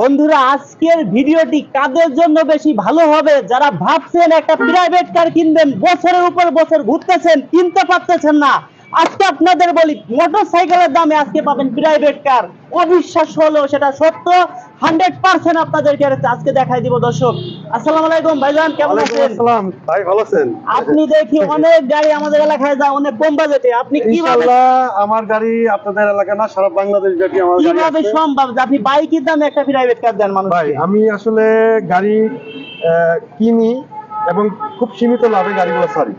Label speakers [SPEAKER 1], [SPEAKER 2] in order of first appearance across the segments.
[SPEAKER 1] বন্ধুরা, আজকের ভিডিওটি কাদের জন্য বেশি ভালো হবে? যারা ভাবছেন একটা প্রাইভেট কার কিনবেন, বছরের উপর বছর ঘুরতেছেন, কিনতে পারতেছেন না। আজকে আপনাদের বলি মোটর সাইকেলের দামে আজকে পাবেন প্রাইভেট কার অবিশ্বাস হলেও সেটা সত্য। হান্ড্রেড পার্সেন্ট আপনাদেরকে আজকে দেখাই দিব, দর্শক। আসসালামু আলাইকুম ভাইজান কেমন আছেন?
[SPEAKER 2] আসসালাম। ভাই ভালো আছেন?
[SPEAKER 1] আপনি দেখি অনেক গাড়ি আমাদের এলাকায় যায় অনেক কম বাজেটে আপনি কীভাবে
[SPEAKER 2] আমার গাড়ি আপনাদের এলাকা না সারা বাংলাদেশ গাড়ি আমার গাড়ি
[SPEAKER 1] কীভাবে সম্ভব যে আপনি বাইকের দামে একটা প্রাইভেট কার দেন মানুষ
[SPEAKER 2] ভাই আমি আসলে গাড়ি কিনি এবং খুব সীমিত লাভে গাড়িগুলো ছাড়ি।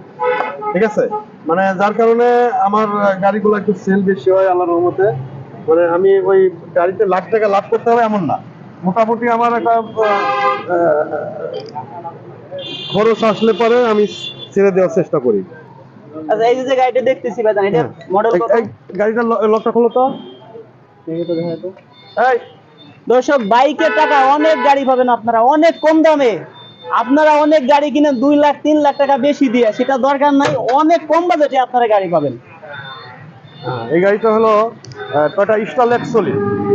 [SPEAKER 2] ঠিক আছে? মানে যার কারণে আমার গাড়িগুলো একটু সেল বেশি হয় আল্লাহর রহমতে। মানে আমি ওই গাড়িতে লাখ টাকা লাভ করতে হবে এমন না। মোটামুটি আমার একটা খরচ আসলে পরে আমি ছেড়ে দেওয়ার চেষ্টা করি।
[SPEAKER 1] আচ্ছা এই যে গাড়িটা দেখতেছি ভাইজান এটা মডেল কত?
[SPEAKER 2] এই লকটা খোলো তো। এই
[SPEAKER 1] দর্শক বাইকের টাকা অনেক গাড়ি পাবেন আপনারা অনেক কম দামে। আপনারা অনেক গাড়ি কিনেন দুই লাখ তিন লাখ টাকা বেশি দিয়ে সেটা দরকার নাই অনেক কম বাজেটে আপনারা গাড়ি পাবেন।
[SPEAKER 2] হ্যাঁ, এই গাড়িটা হলো টয়টা স্টার লেক্সলি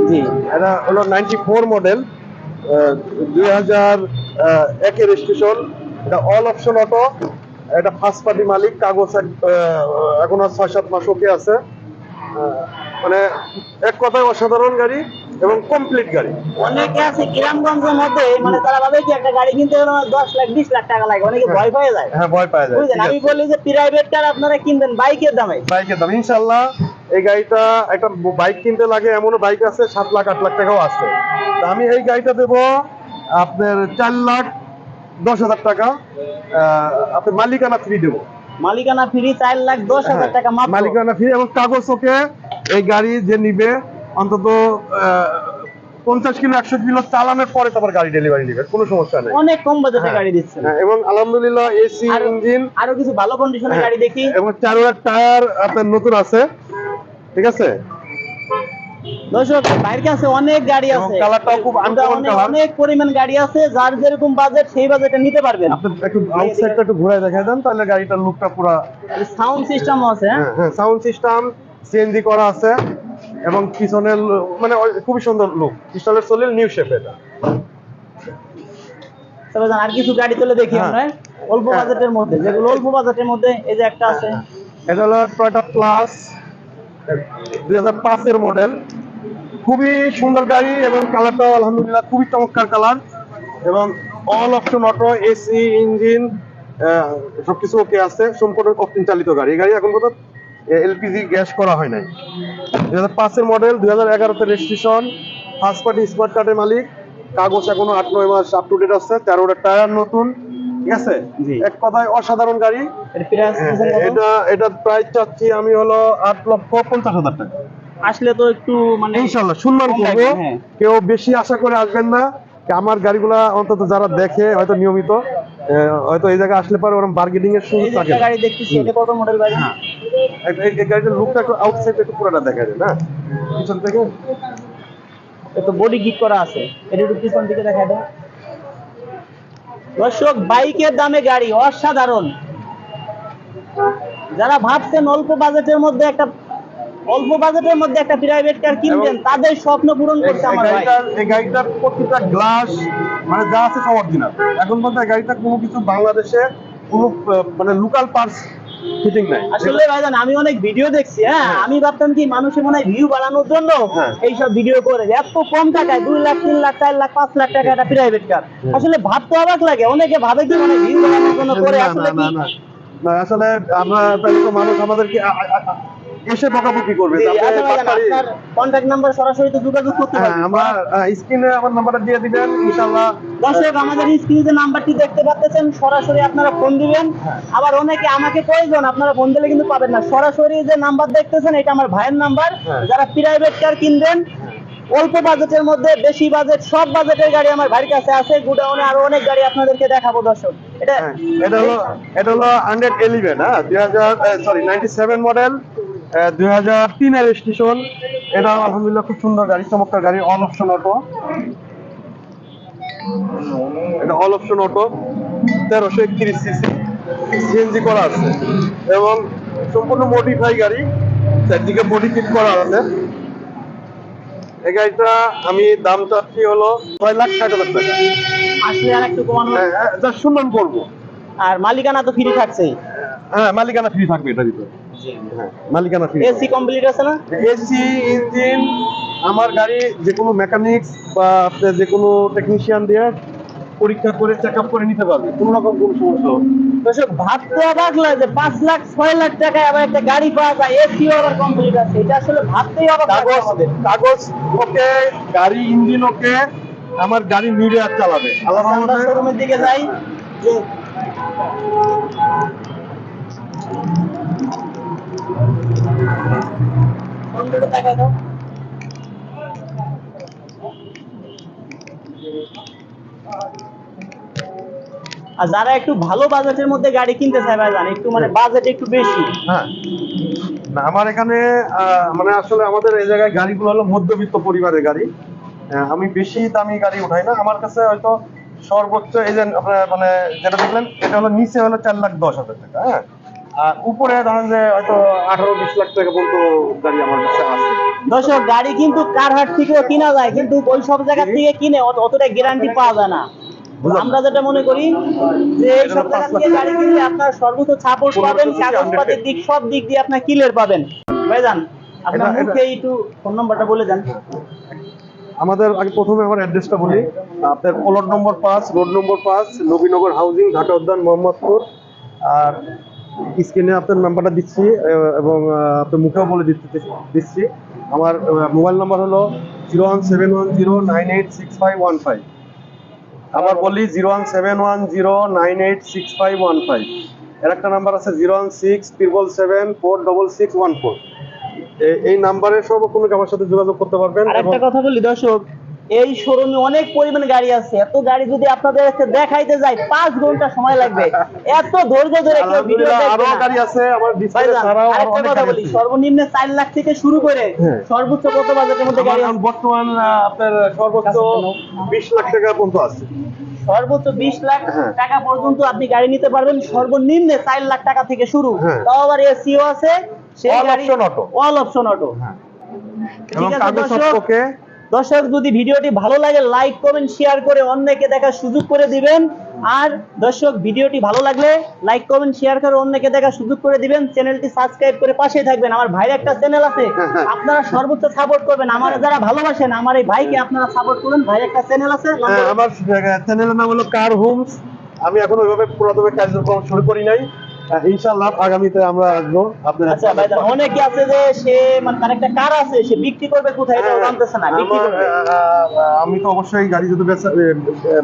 [SPEAKER 1] জি।
[SPEAKER 2] এটা হলো নাইনটি ফোর মডেল দুই হাজার একের রেজিস্ট্রেশন এটা অল অপশন অটো এটা ফার্স্ট পার্টি মালিক কাগজ এখনও ছয় সাত মাস ওকে আছে। মানে এক কথায় অসাধারণ গাড়ি এবং কমপ্লিট গাড়ি।
[SPEAKER 1] অনেকে আছে গ্রামগঞ্জের মধ্যে মানে তারা ভাবে কি একটা গাড়ি কিনতে দশ লাখ বিশ লাখ টাকা লাগে অনেকে ভয় পেয়ে যায়।
[SPEAKER 2] হ্যাঁ ভয় পাওয়া যায়।
[SPEAKER 1] আমি বলি যে প্রাইভেট কার আপনারা কিনবেন বাইকের দামে।
[SPEAKER 2] বাইকের দাম ইনশাল্লাহ এই গাড়িটা একটা বাইক কিনতে লাগে এমনও বাইক আছে সাত লাখ আট লাখ টাকাও আছে। তা আমি এই গাড়িটা দেবো আপনার চার লাখ দশ হাজার টাকা। আপনার মালিকানা ফ্রি দেবো।
[SPEAKER 1] মালিকানা ফ্রি চার লাখ দশ হাজার টাকা
[SPEAKER 2] হ্যাঁ, মালিকানা ফ্রি এবং কাগজ ওকে এই গাড়ি যে নিবে অন্তত আহ, পঞ্চাশ কিলো একশো কিলো চালানোর পরে তারপর গাড়ি ডেলিভারি নেবে কোনো সমস্যা নেই।
[SPEAKER 1] অনেক কম বাজেটে
[SPEAKER 2] হ্যাঁ।
[SPEAKER 1] গাড়ি দিচ্ছেন।
[SPEAKER 2] হ্যাঁ, এবং আলহামদুলিল্লাহ এসি ইঞ্জিন।
[SPEAKER 1] আরও কিছু ভালো কন্ডিশনের। গাড়ি দেখি।
[SPEAKER 2] এবং চারোয়ার টায়ার আপনার নতুন আছে। ঠিক আছে?
[SPEAKER 1] কাছে অনেক গাড়ি আছে।
[SPEAKER 2] কালারটাও খুব uncommon
[SPEAKER 1] অনেক- পরিমাণ গাড়ি আছে যার যেরকম বাজেট সেই বাজেটে নিতে পারবেন।
[SPEAKER 2] আপনি একটু আউটসাইডটা একটু দেখাই দেন তাহলে গাড়িটার লুকটা পুরো
[SPEAKER 1] সাউন্ড সিস্টেম আছে হ্যাঁ?
[SPEAKER 2] হ্যাঁ হ্যাঁ সাউন্ড সিস্টেম সিএনজি করা আছে এবং পিছনের মানে খুবই সুন্দর লুক পিছনের সলিল নিউ শেপ এটা।
[SPEAKER 1] তবে আর কিছু গাড়ি তুলে দেখি
[SPEAKER 2] হ্যাঁ।
[SPEAKER 1] আমরা অল্প
[SPEAKER 2] হ্যাঁ।
[SPEAKER 1] বাজেটের মধ্যে যেগুলো অল্প বাজেটের মধ্যে এই যে একটা আছে।
[SPEAKER 2] এটা হলো টয়টা প্লাস দুই হাজার পাঁচের মডেল খুবই সুন্দর গাড়ি এবং কালারটাও আলহামদুলিল্লাহ খুবই চমৎকার কালার এবং all option auto AC engine সবকিছু ওকে আছে। সম্পূর্ণ অপটিন চালিত গাড়ি। এই গাড়ি এখন পর্যন্ত এলপিজি গ্যাস করা হয় নাই। দুই হাজার পাঁচের মডেল দুই হাজার এগারোতে রেজিস্ট্রেশন ফার্স্ট পার্টি স্মার্ট কার্ডের মালিক। কাগজ এখনও আট, নয় মাস আপ টু ডেট আছে। তেরোটা টায়ার নতুন। ঠিক আছে? এক কথায় অসাধারণ গাড়ি। হ্যাঁ, এটা এটা প্রাইস চাচ্ছি আমি হলো আট লক্ষ পঞ্চাশ হাজার টাকা।
[SPEAKER 1] আসলে তো একটু মানে
[SPEAKER 2] ইনশাল্লাহ সম্মান করব।
[SPEAKER 1] হ্যাঁ।
[SPEAKER 2] কেউ বেশি আশা করে আসবেন না। আমার গাড়িগুলা অন্তত যারা দেখে হয়তো নিয়মিত হয়তো এই জায়গায় আসলে পরে ওরকম বার্গেনিং এর সুযোগ থাকে।
[SPEAKER 1] একটা গাড়ি দেখতেছি এটা কত মডেল গাড়ি?
[SPEAKER 2] এই- এই- এই গাড়িটার লুকটা একটু আউটসাইড একটু পুরোটা দেখা যায় না? পিছন থেকে?
[SPEAKER 1] একটু বডি গিট করা আছে। এটা একটু পিছন দিকে দেখা দাও দর্শক বাইকের দামে গাড়ি অসাধারণ। যারা ভাবছেন অল্প বাজেটের মধ্যে একটা অল্প বাজেটের মধ্যে একটা প্রাইভেট কার কিনবেন তাদের স্বপ্ন পূরণ করতে আমার ভাই।
[SPEAKER 2] এই গাড়িটার প্রতিটা গ্লাস মানে যা আছে সব অরিজিনাল এখন পর্যন্ত গাড়িটা কোনো কিছু বাংলাদেশে কোনো মানে লোকাল পার্টস ফিটিং নাই।
[SPEAKER 1] আসলে ভাইজান আমি অনেক ভিডিও দেখছি হ্যাঁ?
[SPEAKER 2] হ্যাঁ।
[SPEAKER 1] আমি ভাবতাম কি মানুষের মনে হয় ভিউ বাড়ানোর জন্য
[SPEAKER 2] হ্যাঁ।
[SPEAKER 1] এইসব ভিডিও করে এত কম টাকায় দুই লাখ তিন লাখ চার লাখ পাঁচ লাখ টাকা একটা প্রাইভেট কার আসলে ভাবতে অবাক লাগে অনেকে ভাবে কি মানে ভিউ বাড়ানোর জন্য করে আসলে কি?
[SPEAKER 2] না, আসলে আমরা তো মানুষ আমাদেরকে এসে বকাবকি করবে
[SPEAKER 1] আচ্ছা নাম্বার সরাসরি তো যোগাযোগ করতে
[SPEAKER 2] হ্যাঁ,
[SPEAKER 1] পারবেন
[SPEAKER 2] আমরা স্ক্রিনে আমার নাম্বারটা দিয়ে দিবেন ইনশাআল্লাহ
[SPEAKER 1] দর্শক আমাদের স্ক্রিনে যে নাম্বারটি দেখতে পাচ্ছেন সরাসরি আপনারা ফোন দিবেন। আবার অনেকে আমাকে প্রয়োজন আপনারা ফোন দিলে কিন্তু পাবেন না। সরাসরি যে নাম্বার দেখতেছেন এটা আমার ভাইয়ের নাম্বার
[SPEAKER 2] হ্যাঁ।
[SPEAKER 1] যারা প্রাইভেট কার কিনবেন অল্প বাজেটের মধ্যে বেশি বাজেট সব বাজেটের গাড়ি আমার ভাইয়ের কাছে আছে। গুডাউনে আরও অনেক গাড়ি আপনাদেরকে দেখাবো দর্শক। এটা
[SPEAKER 2] হ্যাঁ, এটা হলো এটা হলো হান্ড্রেড এলিভেন হ্যাঁ দুই হাজার সরি নাইনটি সেভেন মডেল দুই হাজার তিনের স্টেশন এটা আলহামদুলিল্লাহ খুব সুন্দর গাড়ি চমৎকার গাড়ি অল অপশন অটো এটা অল অপশন অটো তেরোশো একত্রিশ সিসি সিএনজি করা আছে। এবং সম্পূর্ণ মডিফাই গাড়ি চারদিকে বডি করা আছে। এই গাড়িটা আমি দাম চাচ্ছি হলো ছয় লাখ ষাট হাজার টাকা।
[SPEAKER 1] আসলে আর একটু কমানো
[SPEAKER 2] হ্যাঁ হ্যাঁ, যা সম্মান করব
[SPEAKER 1] আর মালিকানা তো ফ্রি থাকছেই।
[SPEAKER 2] হ্যাঁ মালিকানা ফ্রি থাকবে এটা ভিতরে। মালিকানা ফ্রি
[SPEAKER 1] এসি কমপ্লিট আছে না?
[SPEAKER 2] এসি ইঞ্জিন আমার গাড়ি যে কোনো মেকানিক্স বা আপনার যে কোনো টেকনিশিয়ান দিয়ে পরীক্ষা করে চেক আপ করে নিতে পারবে কোনো রকম কোনো সমস্যা হবে না।
[SPEAKER 1] ভাবতে অবাক লাগে যে পাঁচ লাখ ছয় লাখ টাকায় আবার একটা গাড়ি পাওয়া যায় এসিও আবার কমপ্লিট আছে এটা আসলে ভাবতেই অবাক লাগে
[SPEAKER 2] কাগজ কাগজ ওকে গাড়ি ইঞ্জিন ওকে আমার গাড়ি আর চালাবে।
[SPEAKER 1] শোরুমের দিকে যাই যে আর যারা একটু ভালো বাজেটের মধ্যে গাড়ি কিনতে চায় ভাই জান একটু মানে বাজেট একটু বেশি।
[SPEAKER 2] হ্যাঁ। না, আমার এখানে মানে আসলে আমাদের এই জায়গায় গাড়িগুলো হলো মধ্যবিত্ত পরিবারের গাড়ি। আমি বেশি দামি গাড়ি উঠাই না। আমার কাছে হয়তো সর্বোচ্চ এই যে মানে যেটা দেখলেন, এটা হলো নিচে হলো চার লাখ দশ হাজার টাকা হ্যাঁ। আর উপরে ধরেন যে হয়তো আঠারো বিশ লাখ টাকা পর্যন্ত গাড়ি আমার কাছে আছে।
[SPEAKER 1] দর্শক গাড়ি কিন্তু কারহাট থেকেও কিনা যায় কিন্তু ওই সব জায়গা থেকে কিনে অতটা গ্যারান্টি পাওয়া যায় না। আমরা যেটা মনে করি যে এই সব জায়গা থেকে গাড়ি কিনলে আপনার সর্বোচ্চ সাপোর্ট পাবেন কাগজপাতির দিক সব দিক দিয়ে আপনার ক্লিয়ার পাবেন। ভাইজান আপনার মুখে একটু ফোন নাম্বারটা বলে দেন।
[SPEAKER 2] আমাদের আগে প্রথমে আমার অ্যাড্রেসটা বলি। আপনার প্লট নম্বর পাঁচ রোড নম্বর পাঁচ নবীনগর হাউজিং ঢাকা উদ্যান মোহাম্মদপুর। আর স্ক্রিনে আপনার নাম্বারটা দিচ্ছি এবং আপনার মুখেও বলে দিচ্ছি দিচ্ছি। আমার মোবাইল নাম্বার হলো zero one seven one zero nine eight six five one five. আবার বলি zero one seven one zero nine eight six five one five. এর একটা নাম্বার আছে zero one six triple seven four double six one four. এই নাম্বারে সব কোনো আমার সাথে যোগাযোগ করতে পারবেন
[SPEAKER 1] একটা কথা বলি দর্শক এই শোরুমে অনেক পরিমাণ গাড়ি আছে এত গাড়ি যদি আপনাদের কাছে দেখাইতে যায় পাঁচ ঘণ্টা সময় লাগবে এত ধৈর্য ধরে কেউ ভিডিও আরেকটা কথা বলি সর্বনিম্ন চার লাখ থেকে শুরু করে
[SPEAKER 2] হ্যাঁ।
[SPEAKER 1] সর্বোচ্চ কত বাজেটের মধ্যে গাড়ি আছে?
[SPEAKER 2] বর্তমান আপনার সর্বোচ্চ বিশ লাখ টাকা পর্যন্ত আছে
[SPEAKER 1] সর্বোচ্চ বিশ লাখ
[SPEAKER 2] হ্যাঁ।
[SPEAKER 1] টাকা পর্যন্ত আপনি গাড়ি নিতে পারবেন সর্বনিম্ন চার লাখ টাকা থেকে শুরু
[SPEAKER 2] হ্যাঁ।
[SPEAKER 1] তাও আবার এসিও আছে সেই গাড়ি
[SPEAKER 2] option auto।
[SPEAKER 1] All option auto ঠিক আছে দর্শক দর্শক যদি ভিডিওটি ভালো লাগে লাইক কমেন্ট শেয়ার করে অন্যকে দেখার সুযোগ করে দিবেন। আর দর্শক ভিডিওটি ভালো লাগলে লাইক কমেন্ট শেয়ার করে অন্যকে দেখার সুযোগ করে দিবেন। চ্যানেলটি সাবস্ক্রাইব করে পাশেই থাকবেন। আমার ভাইয়ের একটা চ্যানেল আছে। আপনারা সর্বোচ্চ সাপোর্ট করবেন। আমার যারা ভালোবাসেন আমার এই ভাইকে আপনারা সাপোর্ট করবেন ভাইয়ের একটা চ্যানেল আছে।
[SPEAKER 2] হ্যাঁ, আমার চ্যানেলের নাম হলো কার হোমস আমি এখন ওইভাবে পুরাতন কার্যক্রম শুরু করি নাই। ইনশাআল্লাহ আগামীতে আমরা আসব। আপনার
[SPEAKER 1] আচ্ছা ভাইজান অনেকে আছে যে সে মানে তার একটা কার আছে সে বিক্রি করবে কোথায়? এটা জানতেছে না বিক্রি
[SPEAKER 2] হ্যাঁ,
[SPEAKER 1] করবে।
[SPEAKER 2] আমি তো অবশ্যই গাড়ি যদি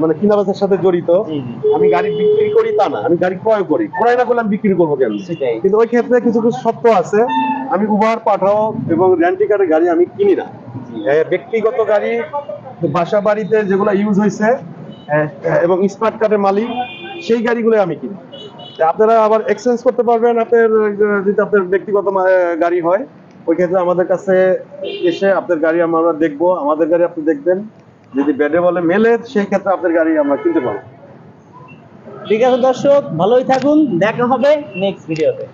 [SPEAKER 2] মানে কিনা বেচার সাথে জড়িত। আমি গাড়ি বিক্রি করি তা না আমি গাড়ি ক্রয় করি। ক্রয় না করলে আমি বিক্রি করব কেন কিন্তু ওই ক্ষেত্রে কিছু কিছু সত্য আছে। আমি উবার পাঠাও এবং রেন্টি কারের গাড়ি আমি কিনি না। ব্যক্তিগত গাড়ি বাসা বাড়িতে যেগুলো ইউজ হয়েছে এবং স্মার্ট কার্ডের মালিক সেই গাড়িগুলো আমি কিনি। আপনারা আবার এক্সচেঞ্জ করতে পারবেন আপনার, যদি আপনার ব্যক্তিগত গাড়ি হয়, ওই ক্ষেত্রে আমাদের কাছে এসে আপনার গাড়ি আমরা দেখব, আমাদের গাড়ি আপনি দেখবেন। যদি ব্যাডে বলে মেলে, সেই ক্ষেত্রে আপনার গাড়ি আমরা কিনতে পারব।
[SPEAKER 1] ঠিক আছে দর্শক, ভালোই থাকুন, দেখা হবে নেক্সট ভিডিওতে